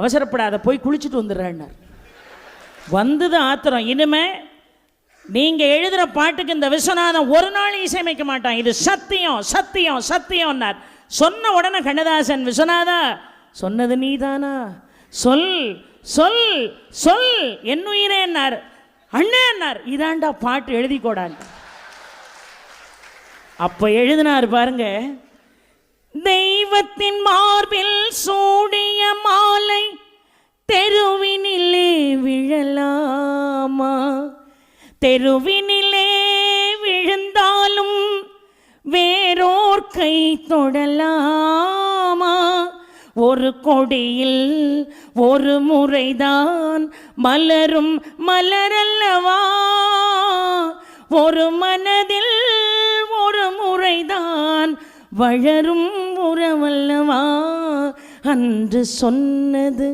அவசரப்படாத போய் குளிச்சுட்டு வந்துடுறேன்னார். வந்தது ஆத்திரம். இனிமே நீங்கள் எழுதுகிற பாட்டுக்கு இந்த விஸ்வநாதன் ஒரு நாள் இசையமைக்க மாட்டான். இது சத்தியம் சத்தியம் சத்தியம்னார். சொன்ன உடனே கண்ணதாசன் விஸ்வநாதா சொன்னது நீதானா? சொல் சொல் சொல் என் அண்ணேன்னார் இதாண்டா பாட்டு எழுதிக்கோடான் அப்போ எழுதினார் பாருங்கள் தெருவினிலே விழுந்தாலும் வேறோர் கை தொடலாமா? ஒரு கொடியில் ஒரு முறைதான் மலரும் மலரல்லவா? ஒரு மனதில் ஒரு முறைதான் வளரும் உறவல்லவா? அன்று சொன்னது